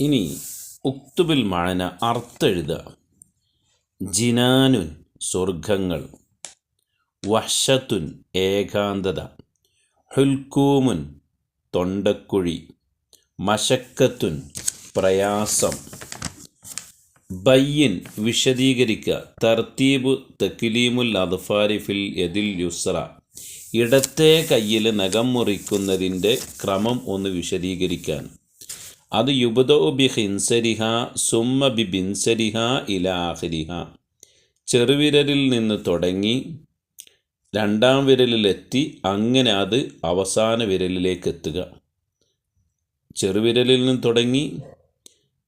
ഇനി ഉക്തുബിൽ മഴന അർത്തെഴുതുക ജിനാനുൻ സ്വർഗങ്ങൾ വഷത്തുൻ ഏകാന്തത ഹുൽക്കൂമുൻ തൊണ്ടക്കുഴി മശക്കത്തുൻ പ്രയാസം. ബയ്യൻ വിശദീകരിക്കുക തർത്തീബ് തക്കിലീമുൽ അദ്ഫാരിഫിൽ എതിൽ യുസ്ര ഇടത്തെ കയ്യിൽ നഖം മുറിക്കുന്നതിന്റെ ക്രമം ഒന്ന് വിശദീകരിക്കാൻ. അത് യുബദോ ബി ഹിൻസരിഹ സുമ്മ ബി ബിൻസരിഹ ഇലാഹരിഹ ചെറുവിരലിൽ നിന്ന് തുടങ്ങി രണ്ടാം വിരലിലെത്തി അങ്ങനെ അത് അവസാന വിരലിലേക്ക് എത്തുക ചെറുവിരലിൽ നിന്ന് തുടങ്ങി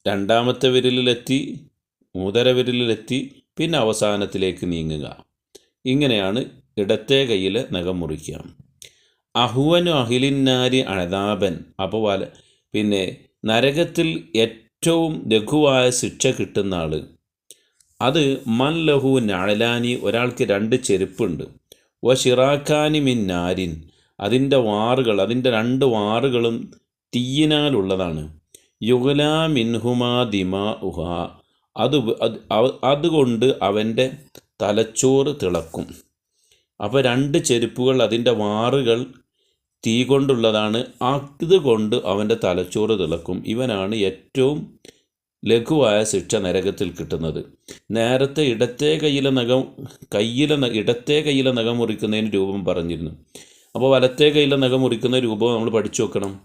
രണ്ടാമത്തെ വിരലിലെത്തി മൂതര വിരലിലെത്തി പിന്നെ അവസാനത്തിലേക്ക് നീങ്ങുക. ഇങ്ങനെയാണ് ഇടത്തെ കയ്യിൽ നഖം മുറിക്കുക. അഹുവനു അഹിലിന്നാരി അഴതാപൻ അപ്പോൾ പിന്നെ നരകത്തിൽ ഏറ്റവും ലഘുവായ ശിക്ഷ കിട്ടുന്ന ആൾ അത് മൻ ലഹു നഴലാനി ഒരാൾക്ക് രണ്ട് ചെരുപ്പുണ്ട്. വ ഷിറാഖാനി മിൻ നാരിൻ. അതിന്റെ വാറുകൾ അതിന്റെ രണ്ട് വാറുകളും തീയിനാലുള്ളതാണ്. യുഗലാ മിൻഹുമാ ദിമാ ഉഹ അത് അതുകൊണ്ട് അവന്റെ തലച്ചോറ് തിളക്കും. അപ്പോൾ രണ്ട് ചെരുപ്പുകൾ അതിന്റെ വാറുകൾ തീ കൊണ്ടുള്ളതാണ്. അതുകൊണ്ട് അവന്റെ തലച്ചോറ് തിളക്കും. ഇവനാണ് ഏറ്റവും ലഘുവായ ശിക്ഷ നരകത്തിൽ കിട്ടുന്നത്. നേരത്തെ ഇടത്തെ കയ്യിലെ നഖം കയ്യിലെ ഇടത്തെ കയ്യിലെ നഖം മുറിക്കുന്നതിന് രൂപം പറഞ്ഞിരുന്നു. അപ്പോൾ വലത്തെ കയ്യിലെ നഖം മുറിക്കുന്ന രൂപം നമ്മൾ പഠിച്ചു വെക്കണം.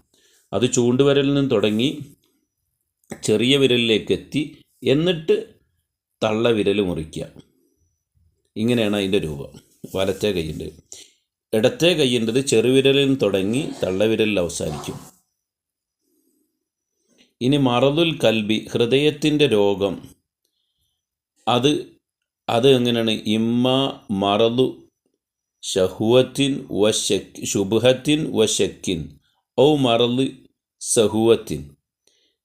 അത് ചൂണ്ടുവരലിൽ നിന്ന് തുടങ്ങി ചെറിയ വിരലിലേക്ക് എത്തി എന്നിട്ട് തള്ള വിരൽ മുറിക്കുക. ഇങ്ങനെയാണ് അതിന്റെ രൂപം. വലത്തെ കൈയിന്റെ. ഇടത്തെ കൈയിന്റെത് ചെറുവിരലിൽ തുടങ്ങി തള്ളവിരലിൽ അവസാനിക്കും. ഇനി മറതുൽ കൽബി ഹൃദയത്തിന്റെ രോഗം അത് അത് എങ്ങനെയാണ്? ഇമ്മ മറതു ഷഹുവത്തിൻ വ ശുഭത്തിൻ വ ഔ മറൽ സഹുവത്തിൻ.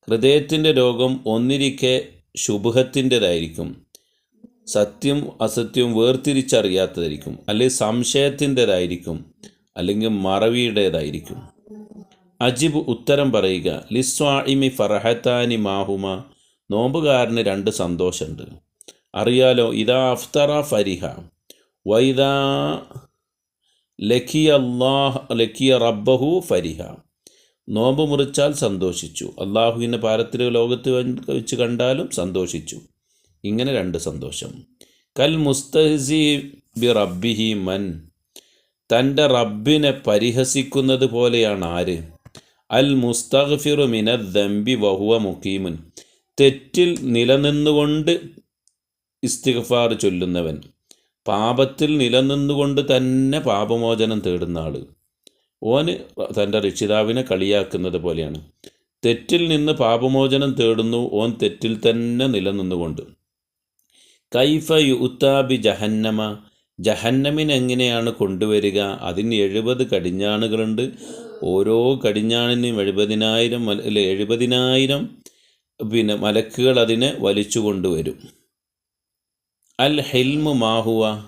ഹൃദയത്തിന്റെ രോഗം ഒന്നിരിക്കെ ശുഭത്തിന്റെതായിരിക്കും സത്യം അസത്യം വേർതിരിച്ചറിയാത്തതായിരിക്കും. അല്ലെങ്കിൽ സംശയത്തിന്റെതായിരിക്കും. അല്ലെങ്കിൽ മറവിയുടേതായിരിക്കും. അജിബ് ഉത്തരം പറയുക ലിസ്വാഇമി ഫർഹത്താനി മാഹുമ. നോമ്പുകാരന് രണ്ട് സന്തോഷമുണ്ട്. അറിയാലോ ഇതാ അഫ്തറ ഫരിഹ. വൈദാ ലഖി അള്ളാഹ് ലഖിയ റബ്ബഹു ഫരിഹ. നോമ്പ് മുറിച്ചാൽ സന്തോഷിച്ചു. അള്ളാഹുവിന്റെ പാരത്തിലെ ലോകത്ത് വെച്ച് കണ്ടാലും സന്തോഷിച്ചു. ഇങ്ങനെ രണ്ട് സന്തോഷം. കൽ മുസ്തഹസി ബി റബ്ബിഹി മൻ. തന്റെ റബ്ബിനെ പരിഹസിക്കുന്നത് പോലെയാണ് ആര്? അൽ മുസ്തഗ്ഫിറു മിന ദമ്പി വഹുവ മുഖീമുൻ. തെറ്റിൽ നിലനിന്നുകൊണ്ട് ഇസ്തിഗ്ഫാർ ചൊല്ലുന്നവൻ. പാപത്തിൽ നിലനിന്നുകൊണ്ട് തന്നെ പാപമോചനം തേടുന്ന ആൾ ഓന് തന്റെ രക്ഷിതാവിനെ കളിയാക്കുന്നത് പോലെയാണ്. തെറ്റിൽ നിന്ന് പാപമോചനം തേടുന്നു ഓൻ തെറ്റിൽ തന്നെ നിലനിന്നുകൊണ്ട്. കൈഫ യുത്താബി ജഹന്നമ. ജഹന്നമിന് എങ്ങനെയാണ് കൊണ്ടുവരിക? അതിന് എഴുപത് കടിഞ്ഞാണുകളുണ്ട്. ഓരോ കടിഞ്ഞാണിനും എഴുപതിനായിരം അല്ലെ എഴുപതിനായിരം പിന്നെ മലക്കുകൾ അതിനെ വലിച്ചു കൊണ്ടുവരും. അൽ ഹിൽമു മാഹുവ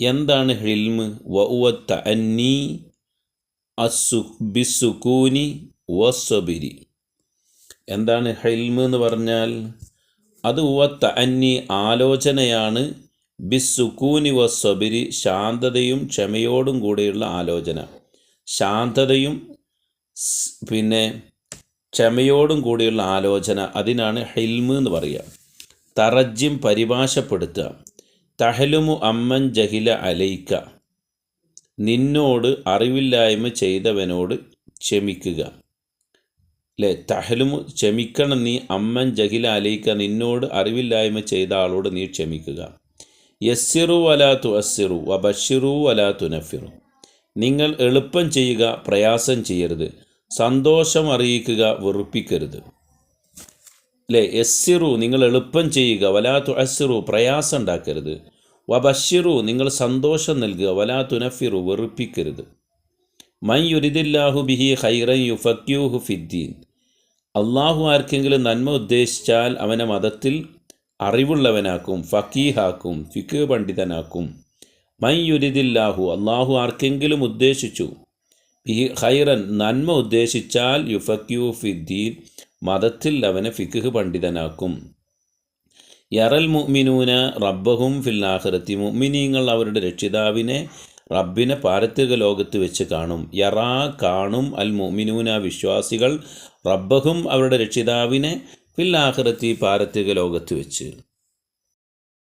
എന്താണ് ഹിൽമ്? വഉവത്ത അന്നി അസു ബിസുക്കൂനി വസ്വബിരി എന്താണ് ഹെൽമ് എന്ന് പറഞ്ഞാൽ? അത് ഉവത്ത അന്നി ആലോചനയാണ്. ബിസുക്കൂനി വസ്വബിരി ശാന്തതയും ക്ഷമയോടും കൂടെയുള്ള ആലോചന. ശാന്തതയും പിന്നെ ക്ഷമയോടും കൂടിയുള്ള ആലോചന അതിനാണ് ഹെൽമ് എന്ന് പറയുക. തറജ്യം പരിഭാഷപ്പെടുത്തുക. തഹലുമു അമ്മൻ ജഹില അലൈക്ക. നിന്നോട് അറിവില്ലായ്മ ചെയ്തവനോട് ക്ഷമിക്കുക. അല്ലേ തഹലുമു ക്ഷമിക്കണം നീ അമ്മൻ ജഹില അലയിക്ക നിന്നോട് അറിവില്ലായ്മ ചെയ്ത ആളോട് നീ ക്ഷമിക്കുക. യസ്സിറു വലാ അസ്സിറു വബഷിറു വലാ നഫിറു നിങ്ങൾ എളുപ്പം ചെയ്യുക പ്രയാസം ചെയ്യരുത്. സന്തോഷം അറിയിക്കുക വെറുപ്പിക്കരുത്. അല്ലേ എസ്സിറു നിങ്ങൾ എളുപ്പം ചെയ്യുക വലാത്തു അസ്സിറു പ്രയാസം ഉണ്ടാക്കരുത്. വബഷിറു നിങ്ങൾ സന്തോഷം നൽകുക വലാ തുനഫിറു വെറുപ്പിക്കരുത്. മൻ യുരിദില്ലാഹു ബിഹി ഹൈറൻ യുഫക്യൂഹു ഫിദ്ദീൻ. അള്ളാഹു ആർക്കെങ്കിലും നന്മ ഉദ്ദേശിച്ചാൽ അവനെ മതത്തിൽ അറിവുള്ളവനാക്കും ഫക്കീഹാക്കും ഫിക്ക് പണ്ഡിതനാക്കും. മൈ യുരിദില്ലാഹു അള്ളാഹു ആർക്കെങ്കിലും ഉദ്ദേശിച്ചു. ഹൈറൻ നന്മ ഉദ്ദേശിച്ചാൽ യുഫക്യു ഫിദ്ദീൻ മതത്തിൽ അവനെ ഫിഖ് പണ്ഡിതനാക്കും. യറൽ മുഅ്മിനൂന റബ്ബഹും ഫിൽ ആഖിറത്തി. മുഅ്മിനീങ്ങൾ അവരുടെ രക്ഷിതാവിനെ റബ്ബിനെ പാരത്രിക ലോകത്ത് വെച്ച് കാണും. യറാ കാണും അൽ മുഅ്മിനൂന വിശ്വാസികൾ റബ്ബഹും അവരുടെ രക്ഷിതാവിനെ ആഖിറത്തി പാരത്രിക ലോകത്ത് വെച്ച്.